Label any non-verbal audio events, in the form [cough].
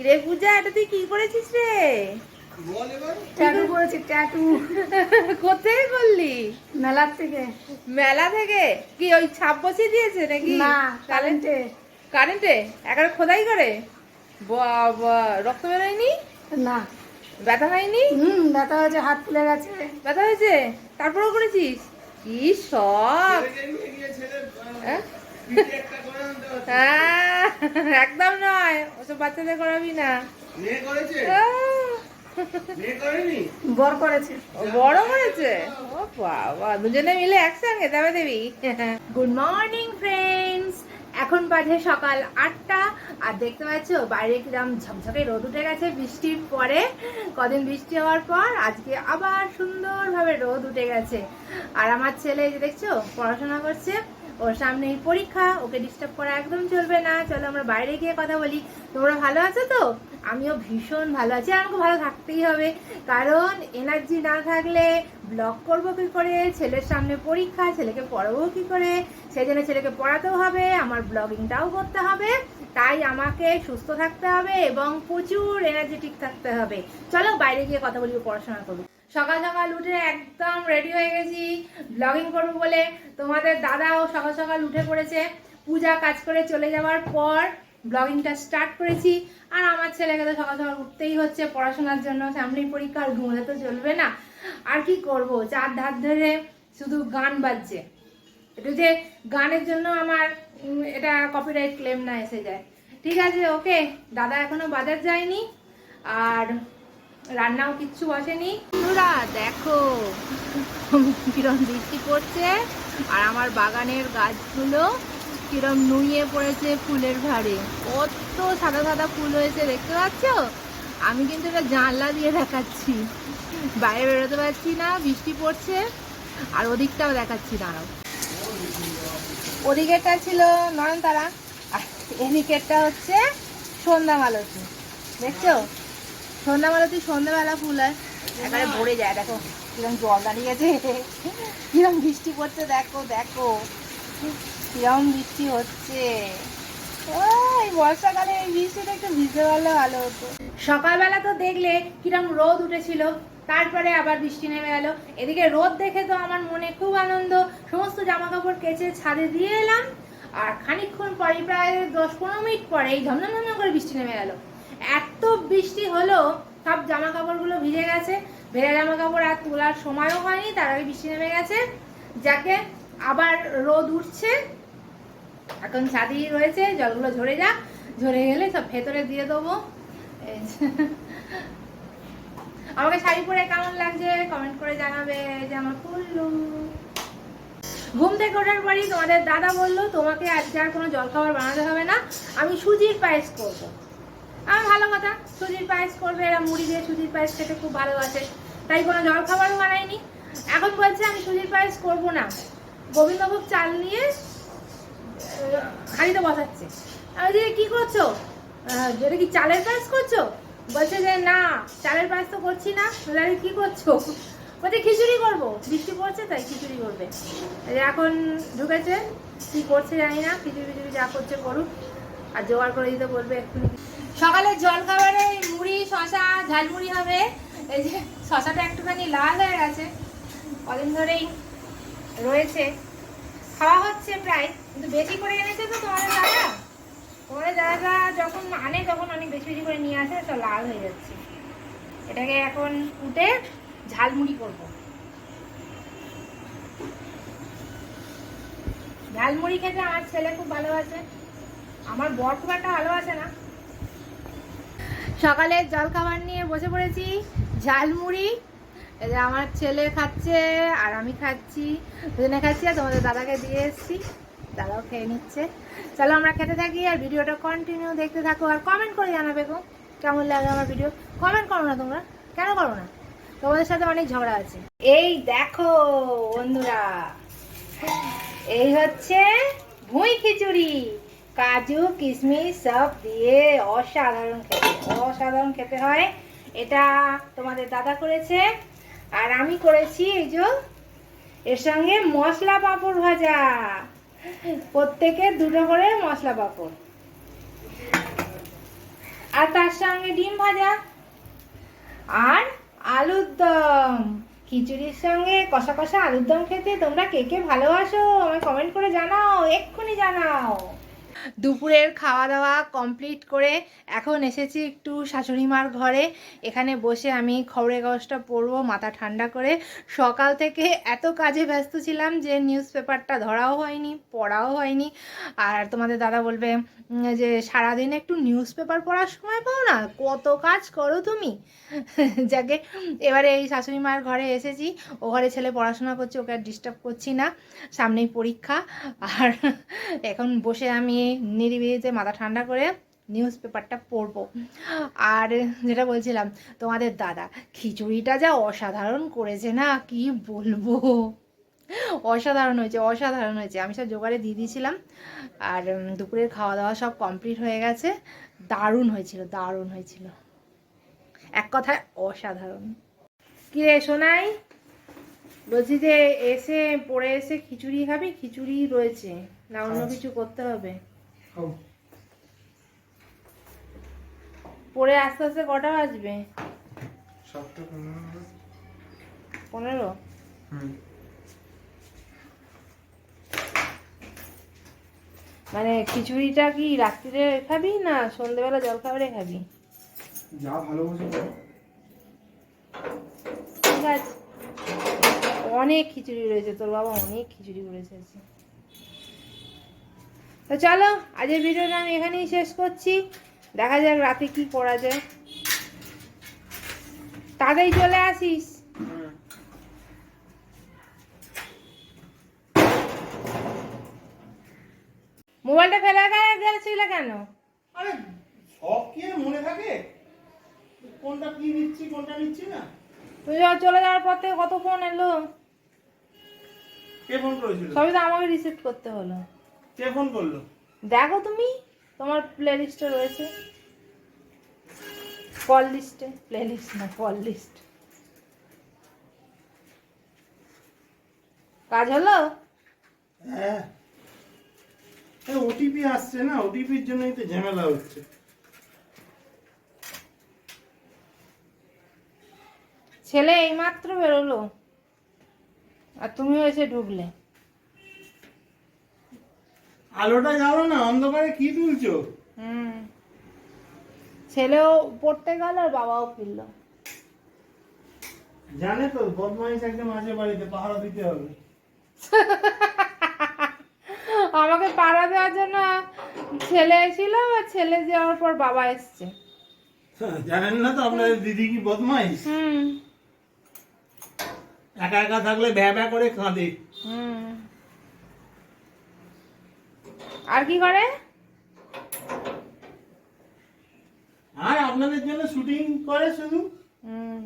রে পূজা এটা তুই কি করেছিস রে? ট্যাটু করেছি ট্যাটু। কোথায় করলি? মেলার থেকে। মেলা থেকে? কি ওই ছাপ বসিয়ে দিয়েছে নাকি? না কারেন্টে? কারেন্টে। একেবারে খোদাই করে? বাবা রক্ত বেরোয়নি? না। ব্যথা হয়নি? হুম ব্যথা হয়েছে হাত ফুলে গেছে। ব্যথা হয়েছে? তারপরেও করেছিস? কি আহ, হ্যাঁ? হ্যাঁ, একদম নয়। ওসব বাচ্চাদের করাবি না। মেয়ে করেছে? আহ, মেয়ে করেনি? বর করেছে। বড় করেছে? ও বাবা দুজনে মিলে একসঙ্গে দেবী। গুড মর্নিং ফ্রেন্ডস এখন বাজে সকাল আটটা আর দেখতে পাচ্ছ বাইরে কিরম ঝকঝকে রোদ উঠে গেছে বৃষ্টির পরে। কদিন বৃষ্টি হওয়ার পর আজকে আবার সুন্দরভাবে রোদ উঠে গেছে। আর আমার ছেলে যে দেখছ পড়াশোনা করছে। ওর সামনেই পরীক্ষা, ওকে ডিস্টার্ব করা একদম চলবে না। চলো আমরা বাইরে গিয়ে কথা বলি। তোমরা ভালো আছো তো? আমিও ভীষণ ভালো আছি। আমাকে ভালো থাকতেই হবে। কারণ এনার্জি না থাকলে ব্লগ করব কি করে? ছেলের সামনে পরীক্ষা, ছেলেকে পড়াবো কি করে? সেই জন্য ছেলেকে পড়াতেও হবে, আমার ব্লগিংটাও করতে হবে, তাই আমাকে সুস্থ থাকতে হবে এবং প্রচুর এনার্জেটিক থাকতে হবে। চলো বাইরে গিয়ে কথা বলি, পড়াশোনা করব। সকাল সকাল উঠে একদম রেডি হয়ে গেছি ব্লগিং করব বলে। তোমাদের দাদাও সকাল সকাল উঠে পড়েছে, পূজা কাজ করে চলে যাওয়ার পর ব্লগিংটা স্টার্ট করেছি। আর আমার ছেলেকে তো সকাল সকাল উঠতেই হচ্ছে পড়াশোনার জন্য সামনেই পরীক্ষা, আর ঘুমোলে তো চলবে না। আর কি করব? চার ধার ধরে শুধু গান বাজছে। একটু যে গানের জন্য আমার এটা কপিরাইট ক্লেম না এসে যায়। ঠিক আছে, ওকে। দাদা এখনও বাজার যায়নি। আর রান্নাও কিচ্ছু বসেনি। দেখো, কিরম বৃষ্টি পড়ছে। আর আমার বাগানের গাছগুলো কিরম নুইয়ে পড়েছে ফুলের ভারে কত সাদা সাদা ফুল হয়েছে, দেখতে পাচ্ছ? আমি কিন্তু এটা জানলা দিয়ে দেখাচ্ছি। বাইরে বেরোতে পারছি না, বৃষ্টি পড়ছে। আর ওদিকটাও দেখাচ্ছি, দাঁড়াও। ওদিকেরটা ছিল নয়নতারা, আর এদিকেরটা হচ্ছে সন্ধ্যা মালতী দেখছ? সন্ধ্যা মালতী সন্ধ্যাবেলা ফুল হয়। একেবারে ভরে যায়, দেখো। কিরম জল দাঁড়িয়ে গেছে কিরম বৃষ্টি পড়ছে, দেখো দেখো। কিরম বৃষ্টি হচ্ছে। ওই বর্ষাকালে এই বৃষ্টিটা একটু ভিজতে পারলে ভালো হতো। সকালবেলা তো দেখলে কিরম রোদ উঠেছিল। তারপরে আবার বৃষ্টি নেমে গেল এদিকে রোদ দেখে তো আমার মনে খুব আনন্দ। সমস্ত জামা কাপড় কেচে ছাদে দিয়ে এলাম। আর খানিকক্ষণ পরে প্রায় দশ পনেরো মিনিট পরে এই ঝমঝম ঝমঝম করে বৃষ্টি নেমে গেল এত বৃষ্টি হলো, সব জামা কাপড়গুলো ভিজে গেছে। ভেজা জামা কাপড় আর তোলার সময়ও হয়নি, তার আগে বৃষ্টি নেমে গেছে। যাকে আবার রোদ উঠছে, এখন ছাদেই রয়েছে, জলগুলো ঝরে যাক। ঝরে গেলে সব ভেতরে দিয়ে দেবো। আমাকে শাড়ি পরে কেমন লাগছে কমেন্ট করে জানাবে যে আমার ফুল্লু। ঘুম থেকে ওঠার পরই তোমাদের দাদা বলল, তোমাকে আজকে আর কোনো জলখাবার বানাতে হবে না, আমি সুজির পায়েস করব। আমার ভালো কথা, সুজির পায়েস করবে, এরা মুড়ি দিয়ে সুজির পায়েস খেতে খুব ভালোবাসে, তাই কোনো জলখাবারও বানাইনি। এখন বলছে আমি সুজির পায়েস করব না। গোবিন্দভোগ চাল নিয়ে হাঁড়িতে বসাচ্ছে। আমি যে কী করছ? এটা কি চালের পায়েস করছ? বলছে যে, না, চালের পায়েস তো করছি না। তাহলে কি করছ? বলছে, খিচুড়ি করব। বৃষ্টি পড়ছে, তাই খিচুড়ি করবে। এখন ঢুকেছে, কি করছে জানি না, খিচুড়ি ফিচুড়ি যা করছে করুক, আর জোগাড় করে দিতে বলবে এক্ষুনি। সকালে জল খাবারে মুড়ি শশা ঝালমুড়ি হবে। এই যে শশাটা একটুখানি লাল হয়ে গেছে, কদিন ধরেই রয়েছে। খাওয়া হচ্ছে প্রায়, কিন্তু বেশি করে এনেছে তো তোমাদের দাদা? তোমাদের দাদা যখন আনে, তখন অনেক বেশি বেশি করে নিয়ে আসে, তো লাল হয়ে যাচ্ছে। এটাকে এখন উঠে ঝালমুড়ি করব। ঝালমুড়ি খেতে আমার ছেলে খুব ভালোবাসে। আমার বর খুব একটা ভালোবাসে না। সকালে জলখাবার নিয়ে বসে পড়েছি, ঝালমুড়ি। আমার ছেলে খাচ্ছে, আর আমি খাচ্ছি। দুজনে খাচ্ছি, আর তোমাদের দাদাকে দিয়ে এসেছি। দাদাও খেয়ে নিচ্ছে। চলো আমরা খেতে থাকি আর ভিডিওটা কন্টিনিউ দেখতে থাকো আর কমেন্ট করে জানাবে গো। কেমন লাগে আমার ভিডিও কমেন্ট করো না তোমরা। কেন করো না? তোমাদের সাথে অনেক ঝগড়া আছে। এই দেখো বন্ধুরা, এই হচ্ছে ভুঁই খিচুড়ি। কাজু, কিশমিশ সব দিয়ে অসাধারণ খেতে। অসাধারণ খেতে হয়। এটা তোমাদের দাদা করেছে আর আমি করেছি এই যে এর সঙ্গে মশলা পাঁপড় ভাজা। প্রত্যেকে দুটো করে মশলা পাপড়। আর তার সঙ্গে ডিম ভাজা। আর আলুর দম। খিচুড়ির সঙ্গে কষা কষা আলুর দম খেতে তোমরা কে কে ভালোবাসো? আমায় কমেন্ট করে জানাও, এক্ষুনি জানাও। দুপুরের খাওয়া দাওয়া কমপ্লিট করে এখন এসেছি একটু শাশুড়িমার ঘরে। এখানে বসে আমি খবরের কাগজটা পড়ব, মাথা ঠান্ডা করে। সকাল থেকে এত কাজে ব্যস্ত ছিলাম যে নিউজ পেপারটা ধরাও হয়নি, পড়াও হয়নি। আর তোমাদের দাদা বলবে যে সারাদিন একটু নিউজ পেপার পড়ার সময় পাও না? কত কাজ করো তুমি? [laughs] যাকে, এবারে এই শাশুড়ি মার ঘরে এসেছি। ও ঘরে ছেলে পড়াশোনা করছে, ওকে আর ডিস্টার্ব করছি না। সামনেই পরীক্ষা। আর [laughs] এখন বসে আমি নিরিবিলিতে মাথা ঠান্ডা করে নিউজ পেপারটা পড়ব। আর যেটা বলছিলাম তোমাদের দাদা খিচুড়িটা যা অসাধারণ করেছে না কি বলব? অসাধারণ হয়েছে অসাধারণ হয়েছে। আমি সব জোগাড়ে দিয়ে দিয়েছিলাম আর দুপুরের খাওয়া দাওয়া সব কমপ্লিট হয়ে গেছে। দারুণ হয়েছিল দারুণ হয়েছিল। এক কথায় অসাধারণ। কি রে শোনাই বলছি যে এসে পড়ে এসে খিচুড়ি খাবি? খিচুড়ি রয়েছে। না অন্য আচ্ছা। কিছু করতে হবে? পড়ে আস্তে আস্তে কটা বাজবে? সাতটা পনেরো। পনেরো? মানে খিচুড়িটা কি রাত্রিরে খাবি না সন্ধ্যেবেলা জল খাবারে খাবি? যা ভালোবাসো ঠিক আছে। অনেক খিচুড়ি রয়েছে তোর বাবা অনেক খিচুড়ি করেছে। তো চলো আজকের ভিডিওটা আমি এখানেই শেষ করছি। দেখা যাক রাতে কি করা যায়। তাড়াতাড়ি চলে আসিস। মোবাইলটা ফেলে গেছিল কেন? আরে সব কি মনে থাকে? কোনটা কি নিচ্ছি কোনটা নিচ্ছি না? তুই চলে যাওয়ার পর থেকে কত ফোন এলো? কে ফোন করেছিল? সবই তো আমাকে রিসিভ করতে হলো। কে ফোন করল? দেখো তুমি তোমার প্লে লিস্টে রয়েছে। কল লিস্টে প্লে লিস্ট না কল লিস্ট কাজ হলো? হ্যাঁ। ওটিপি আসছে না ওটিপির জন্যই তো ঝামেলা হচ্ছে। ছেলে এইমাত্র বেরোলো আর তুমিও এসে ঢুকলে। আলোটা জ্বালো না অন্ধকারে কি তুলছো? হুম। ছেলেও পড়তে গেল আর বাবাও ফিরলো। জানে তো বদমাইশ একদম মাঝে বাড়িতে পাহারা দিতে হবে। [laughs] আমাকে পাড়া দেওয়ার জন্য ছেলে এসেছিল আর ছেলে যাওয়ার পর বাবা এসছে। জানেন না তো আপনার দিদি কি বদমাইশ? হুম। একা একা থাকলে ভ্যা ভ্যা করে কাঁদে। হুম। আর কি করে? আর আপনাদের জন্য শুটিং করে শুধু? হুম।